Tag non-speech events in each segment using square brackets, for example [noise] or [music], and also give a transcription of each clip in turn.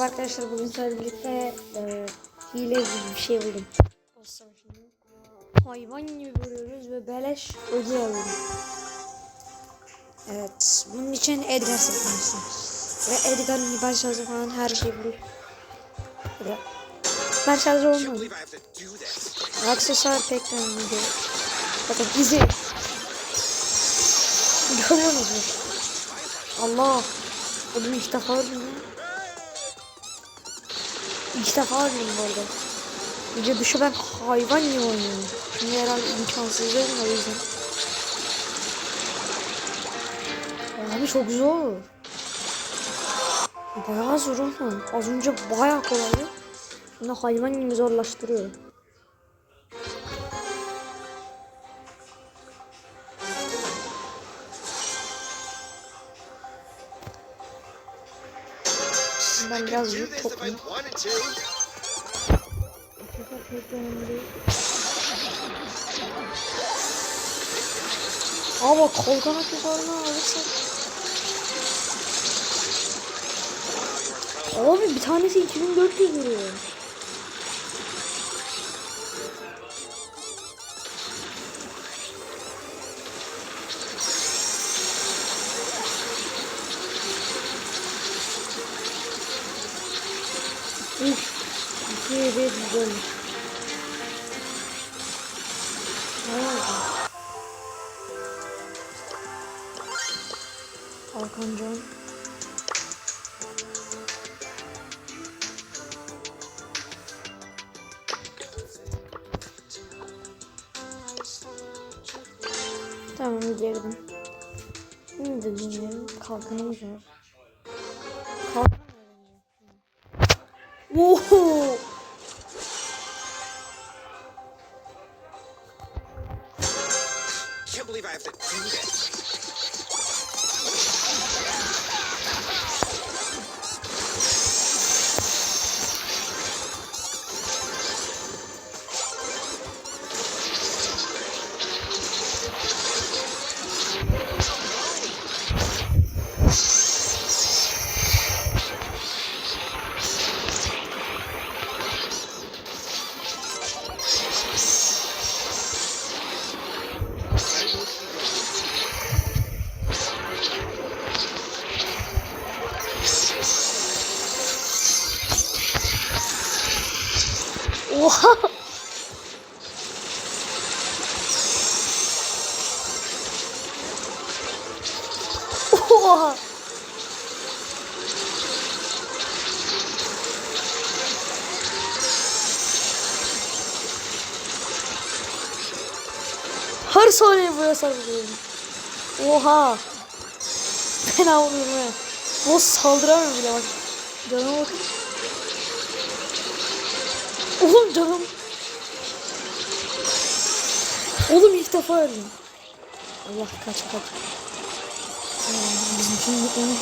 Arkadaşlar bugün sizlerle birlikte e, hile gibi bir şey buldum. Boss savaşında. Hayvan gibi vuruyoruz ve beleş ödül alıyorum. Evet, bunun için Edgar seçmişsin. Ve Edgar'ın hiper şarjı falan her şey bulur. Böyle. Hiper şarjı olmadı. Aksesuar pek önemli değil. Bakın izi. Görüyor musunuz? Allah. Oğlum ilk defa öldüm ya. İlk defa öldüm bu arada. Gece dışı ben hayvan gibi oynuyorum. Şimdi herhalde imkansız değil mi o yüzden. Abi çok zor. Bayağı zor oğlum. Az önce bayağı kolaydı. Şimdi hayvan gibi zorlaştırıyor. Ben biraz yük toplayayım. Ama kalkan aksesuarını alırsak. Abi bir tanesi 2400 vuruyor. Girdim. Şimdi de dinleyelim. Kalkanımız. Oha! Her saniye buraya saldırıyorum. Oha! Fena vuruyorum he. Boss saldıramıyor bile bak. Canıma bakın. Oğlum canım. Oğlum ilk defa öldüm. Allah kaç kaç. Bizim için onu...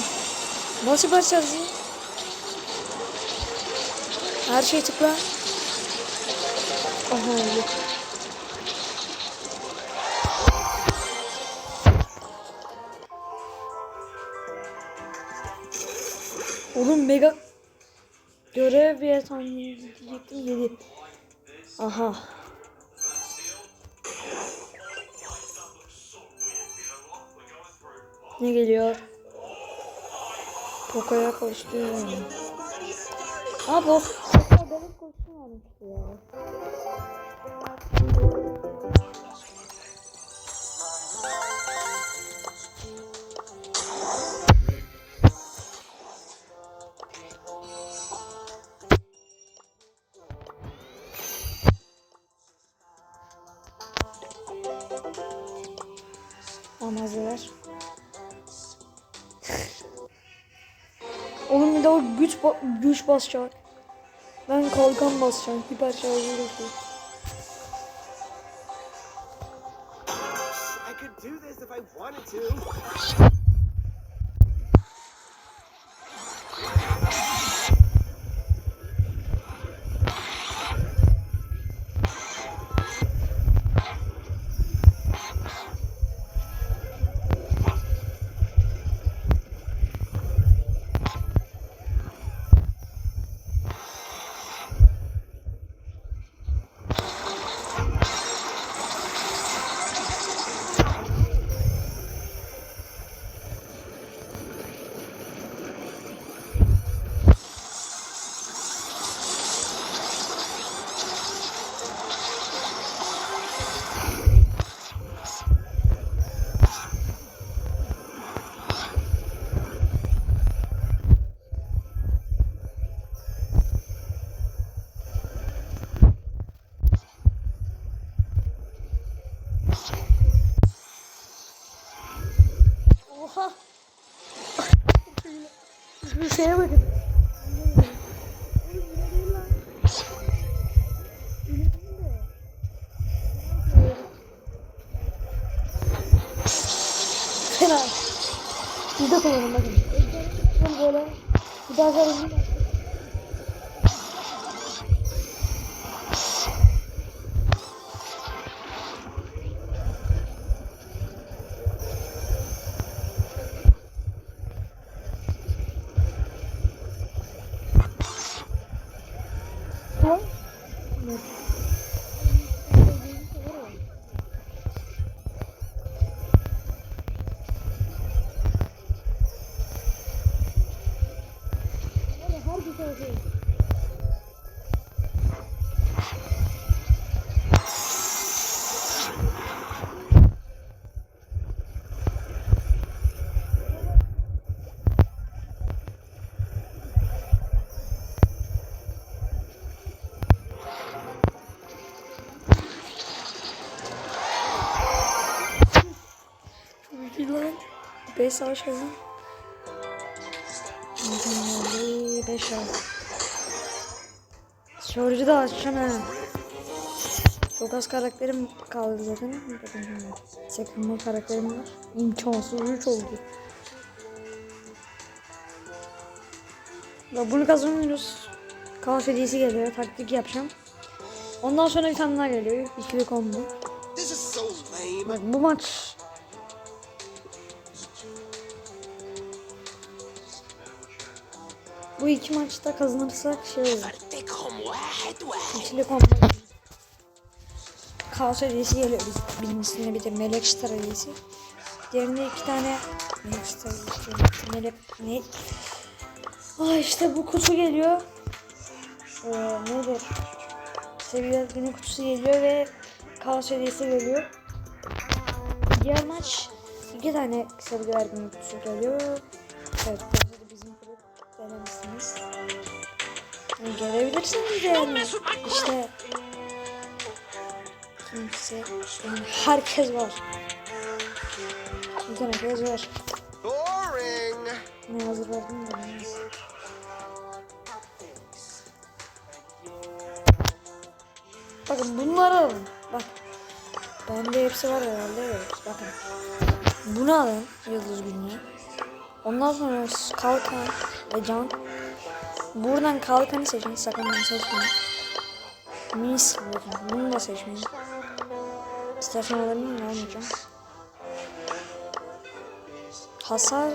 Nasıl başlayacağız ya? Her şey tıkla. Aha öyle. Oğlum mega görev bir tahmin diyecektim 7. Aha. Ne geliyor? Poco'ya koştum. Aa bu. Poco benim koştum varmıştı ya. Malzemeler. Oğlum bir de o güç ba- güç basacak. Ben kalkan basacağım. Hiper şarjı yapıyor. Şiddet olalım bakın. Ejder'in böyle. Bir daha sarılın. 5 savaş kazan. 5 ay. Şorcu da açacağım ha. Çok az karakterim kaldı zaten. Bakın karakterim var. İmkansız 3 oldu. Ve bunu kazanıyoruz. Kaos hediyesi geliyor. Taktik yapacağım. Ondan sonra bir tane daha geliyor. İkili combo. Bak bu maç Bu iki maçta kazanırsak şey olur. İkili kombo. Kaos hediyesi geliyor biz, birincisinde bir de Melek Star hediyesi. Diğerinde iki tane Melek Star hediyesi. Melek ne? Ah işte bu kutu geliyor. Ee, nedir? Seviye günü kutusu geliyor ve kaos hediyesi geliyor. Diğer maç iki tane seviye günü kutusu geliyor. Evet. Yani gelebilirsiniz yani. İşte kimse, yani herkes var. Bütün herkes var. Boring. Ne hazır verdim de neyse. Bakın bunları alın. Bak. Bende hepsi var herhalde. Evet. Bakın. Bunu alın. Yıldız günlüğü. Ondan sonra kalkan ve can. Buradan kalkanı seçin. Sakın bunu seçmeyin. Mis bakın. Bunu da seçmeyin. İstersen olabilir mi? Almayacağım. Hasar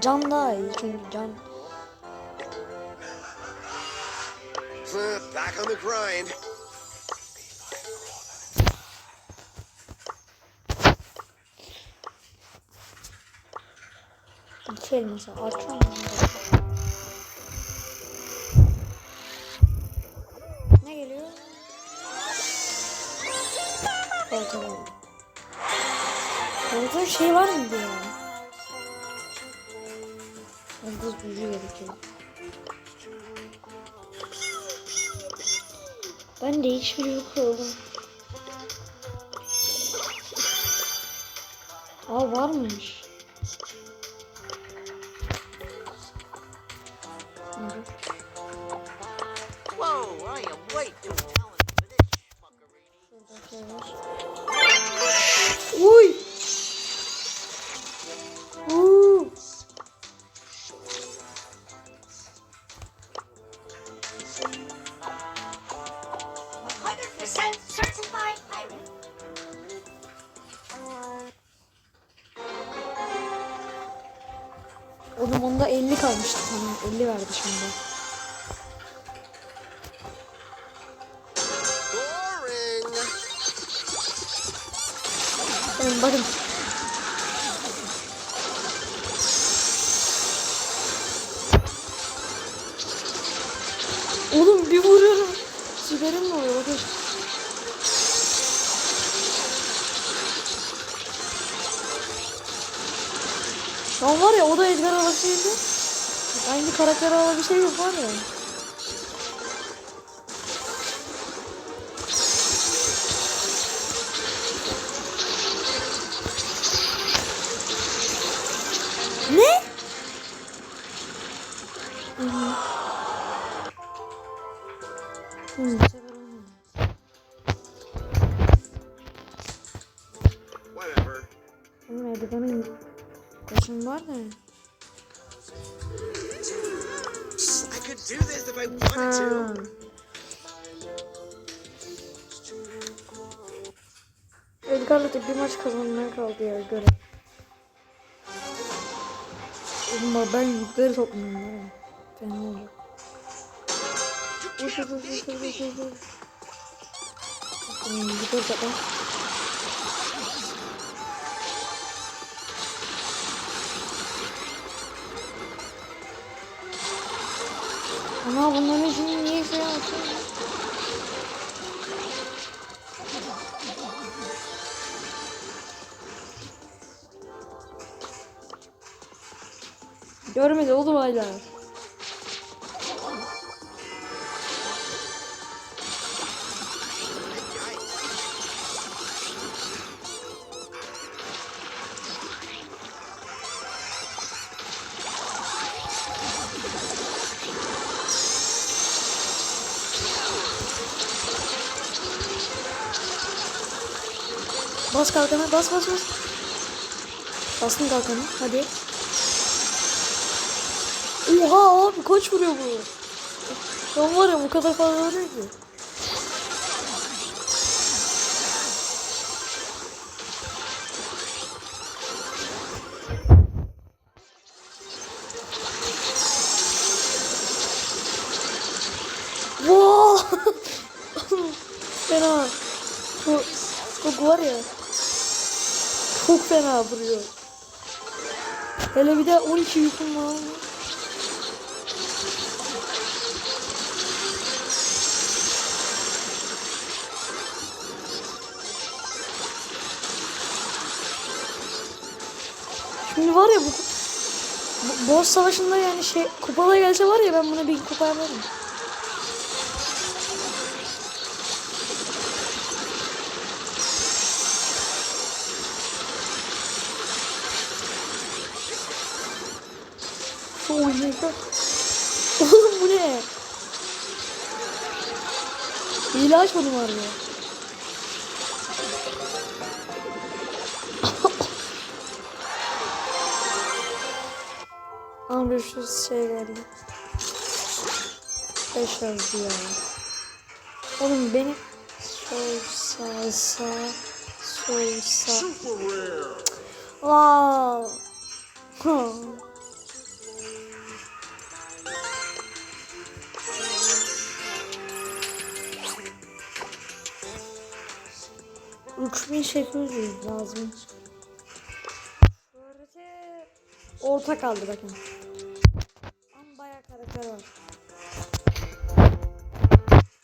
can daha iyi çünkü can Back on the grind. iki elması açıyorum. Ne geliyor? Koltuğu. Koltuğun şey var mıydı ya? Yıldız gücü gerekiyor. Ben de hiçbir yok oğlum. Aa varmış. 50 verdi şimdi. Bakın bakın. Oğlum bir vuruyorum. Süperim mi oluyor bakın. Şu an var ya o da Edgar alabilseydi. Aynı karakter alabilseydi şey yok var ya. Bakın yukarı topla. Ama bunların için niye şey yapıyor? Görmedi oğlum hala. Kalkana bas bas bas. Bastım kalkanı hadi. Oha abi kaç vuruyor bu? Ben var ya bu kadar fazla vuruyor ki. Çok fena vuruyor. Hele bir de 12 yüküm var. Şimdi var ya bu, bu boss savaşında yani şey kupada gelse var ya ben buna bir kupa yaparım. Oğlum bu ne? Hile açmadım harbi. Ama bir sürü şey geldi. Beş yazdı ya. Oğlum beni sağ sol sağ. Wow. Huh. [laughs] Sekiz yüz lazım. Şöhrete orta kaldı bakın. Ama bayağı karakter var.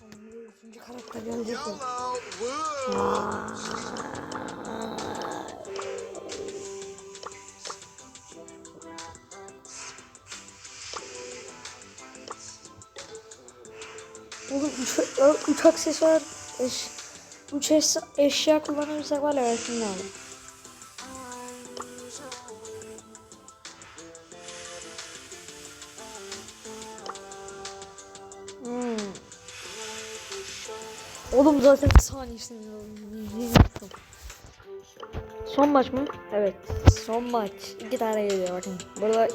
Bir Üçüncü karakter gelecek! Oğlum üç aksesuar eş, üç eş, eşya kullanırsak var ya ben şimdi aldım. Hmm. Oğlum zaten saniyesinde aldım. Son maç mı? Evet. Son maç. İki tane geliyor bakın. Burada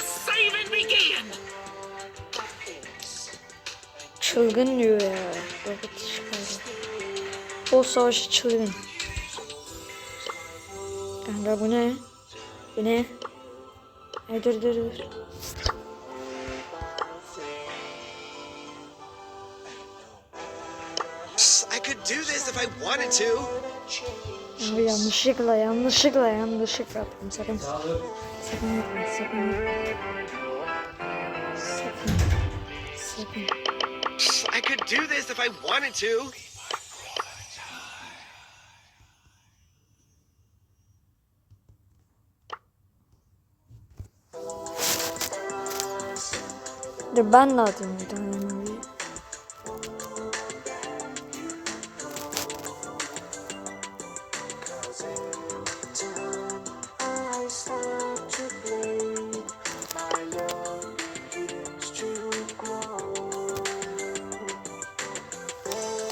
saving begin! Çılgın diyor ya. Çıkardı. Boss savaşı çılgın. Kanka bu ne? Bu ne? Ay dur dur dur. I could do this if I wanted to. Abi yanlışlıkla yanlışlıkla yanlışlıkla yaptım sakın. Sakın yapma sakın. Sakın. Sakın. I could do this if I wanted to. Dur ben de atayım bir tane mavi.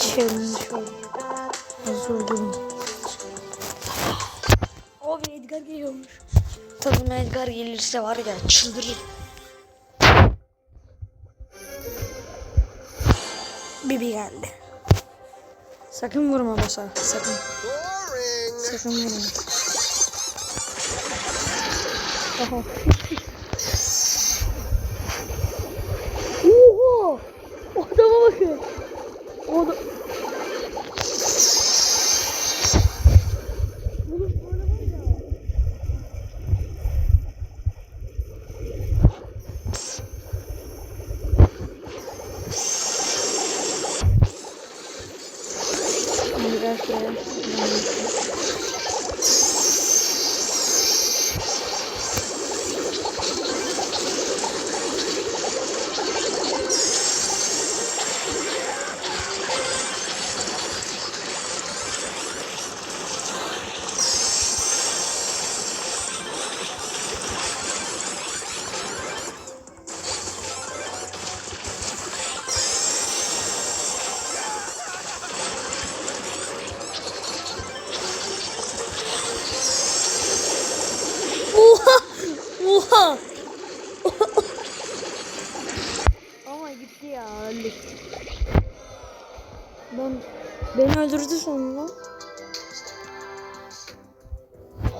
Challenge oldu. Hazır durun. Abi Edgar geliyormuş. Tabii Edgar gelirse var ya çıldırır. Bibi geldi. Sakın vurma basa. Sakın. Sakın vurma. Oha.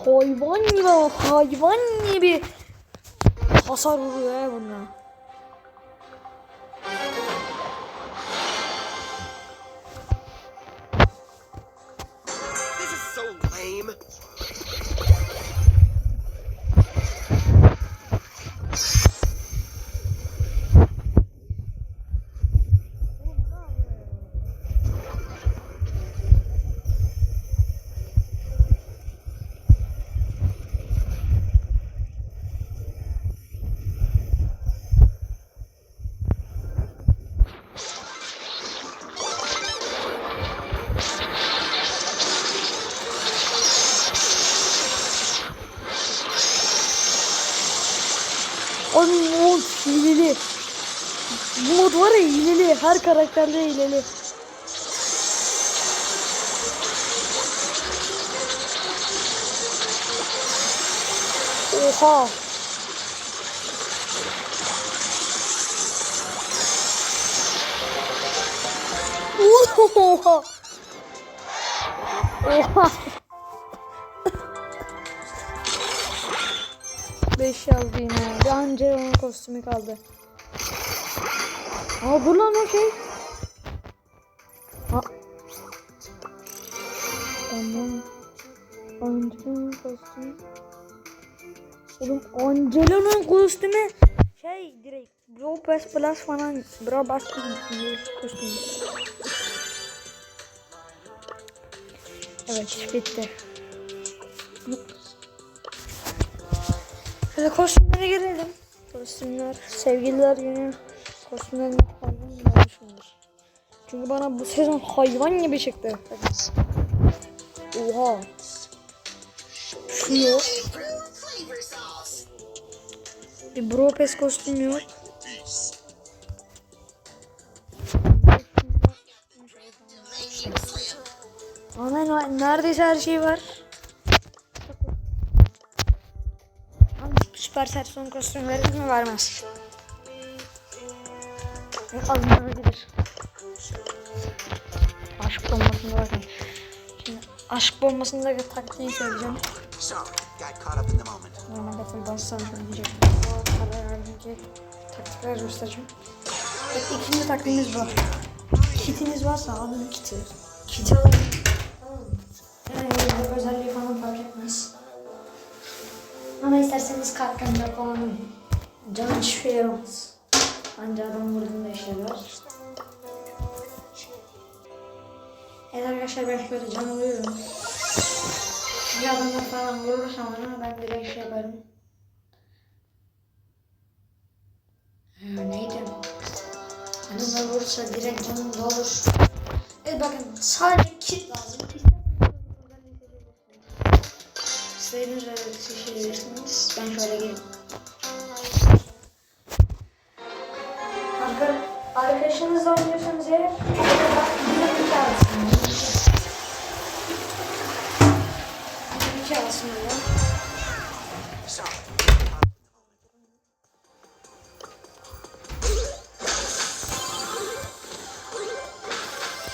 Hayvan gibi hayvan gibi hasar vuruyor ya bunlar. Hileli. Bu mod var ya hileli. Her karakterde hileli. Oha. Oha. Oha. Anca onun kostümü kaldı. Aa dur lan o şey. Tamam. Angela'nın kostümü. Oğlum Angela'nın kostümü şey direkt Bro Pass Plus falan Bro Pass kostümü. Evet bitti. Şöyle kostümlere gelelim. Kostümler, sevgililer yeni kostümlerini gibi almışımdır. Çünkü bana bu sezon hayvan gibi çıktı. Oha. Şu yok. Bir Bro Pass kostüm yok. Aman neredeyse her şey var. Süper set son kostüm verir mi vermez. Alınabilir. Aşk bombasında bakın. Şimdi aşk bombasında taktiği söyleyeceğim. Normalde full bassam söyleyecek. Karar verdince taktikler göstereceğim. Evet, ikinci taktiğimiz bu. Kitiniz varsa alın kiti. Kiti alın. Yani özelliği falan fark. Ama isterseniz kalkanlar falan. Can hiçbir şey yaramaz. Anca adam vurduğunda işe yarar. Evet arkadaşlar ben şöyle can alıyorum. Bir adamlar falan vurursa bana ben direkt şey yaparım. Ha, neydi? Adamlar vurursa direkt canım dolur. Evet bakın sadece kit lazım. İstediğiniz öyle seçebilirsiniz. Ben şöyle gireyim. Arka, arkadaşınızla oynuyorsanız eğer iki alsın.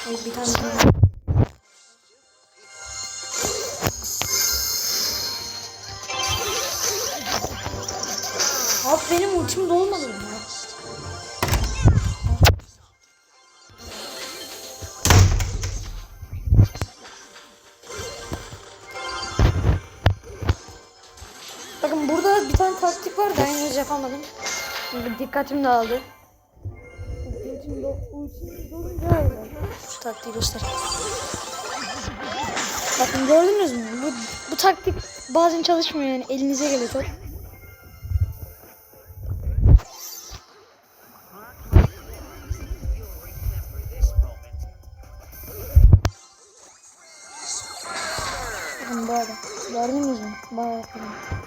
Evet, bir tane daha. Yapamadım. Dikkatim dağıldı. Dolunca öyle. Şu taktiği göster. Bakın gördünüz mü? Bu, bu taktik bazen çalışmıyor yani elinize geliyor top. Bakın böyle. Gördünüz mü? Bayağı yapıyorum.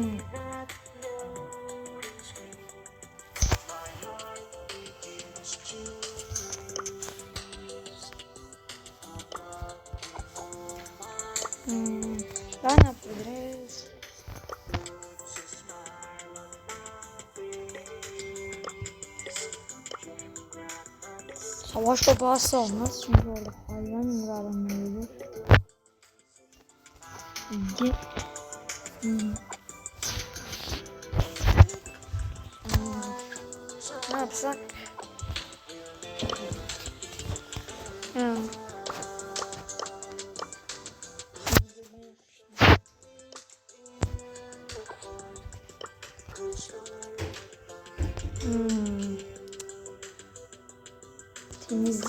Hmm. Hmm. Daha ne yapabiliriz? Savaş topu asla olmaz çünkü orada hayvan gibi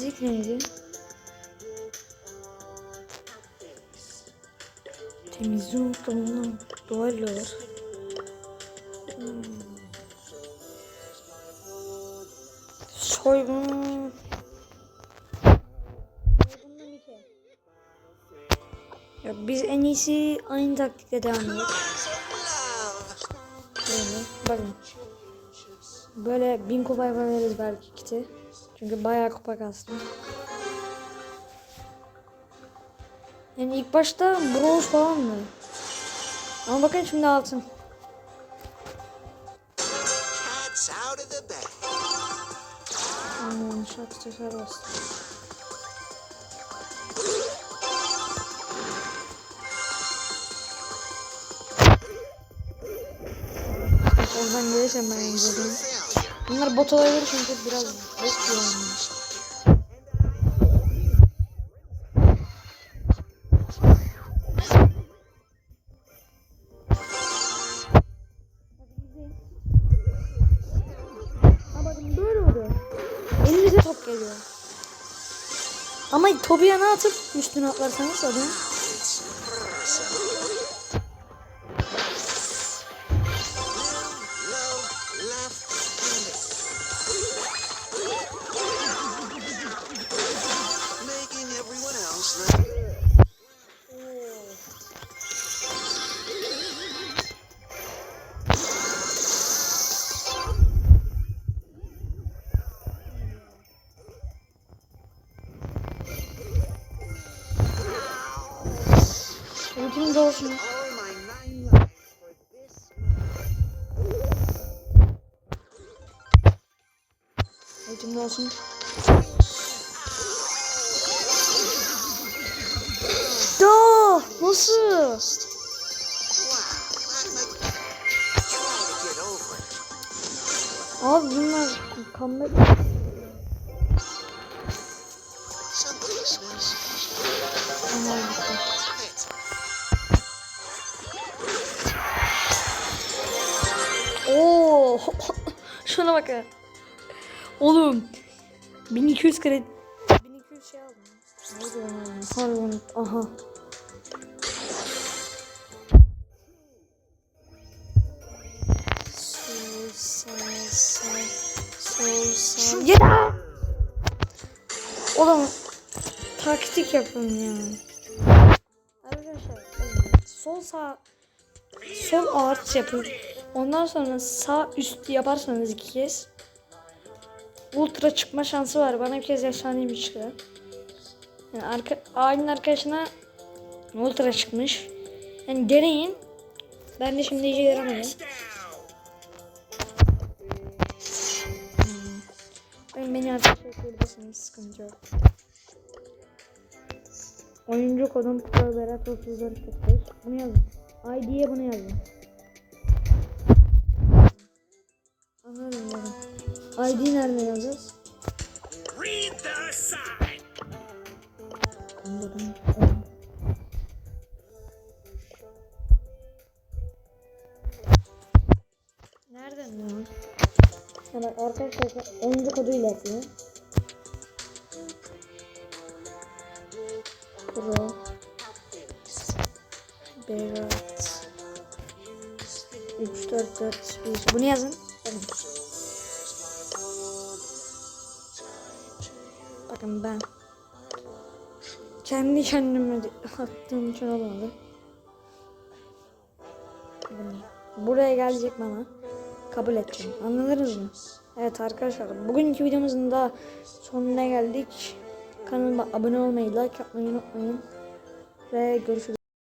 Temizlik neydi? Temizliği unuttum lan. Duvarla var. Hmm. Soygun. Ya biz en iyisi aynı taktikle devam edelim. Böyle bakın. Böyle bin kupa yapabiliriz belki kiti. Çünkü bayağı kupa kastım. Yani ilk başta bronz falan mı? Ama bakın şimdi altın. Aman şarkı sefer bastı. Oradan gelirsem ben izledim. Bunlar bot olabilir çünkü biraz bot oluyor. Elinize top geliyor. Ama topu yana atıp üstüne atlarsanız adamı. De olsun. de olsun. Da nasıl? Abi bunlar comeback. şuna bakın. Oğlum 1200 kredi 1200 şey aldım. Neydi Pardon. Aha. Yeter. Oğlum taktik yapın ya. Arkadaşlar sol sağ sol ağaç yapın. Ondan sonra sağ üst yaparsanız iki kez ultra çıkma şansı var. Bana bir kez efsaneymiş çıktı. Yani arka, ailenin arkadaşına ultra çıkmış. Yani deneyin. Ben de şimdi iyice yaramadım. Ben beni arkadaşlar ekleyebilirsiniz sıkıntı yok. Oyuncu kodum Pro Berat 34 45. Bunu yazın. ID'ye bunu yazın. Anladım yani. ID nerede yazacağız? Read the sign. Buradan. Nereden ya? Ya bak arkadaşlar oyuncu koduyla yapıyor. Pro Berat 3 4 4 1 Bunu yazın. Bakın ben kendi kendime attığım için olmadı. Buraya gelecek bana. Kabul edeceğim. Anladınız mı? Evet arkadaşlar bugünkü videomuzun da sonuna geldik. Kanalıma abone olmayı, like yapmayı unutmayın. Ve görüşürüz.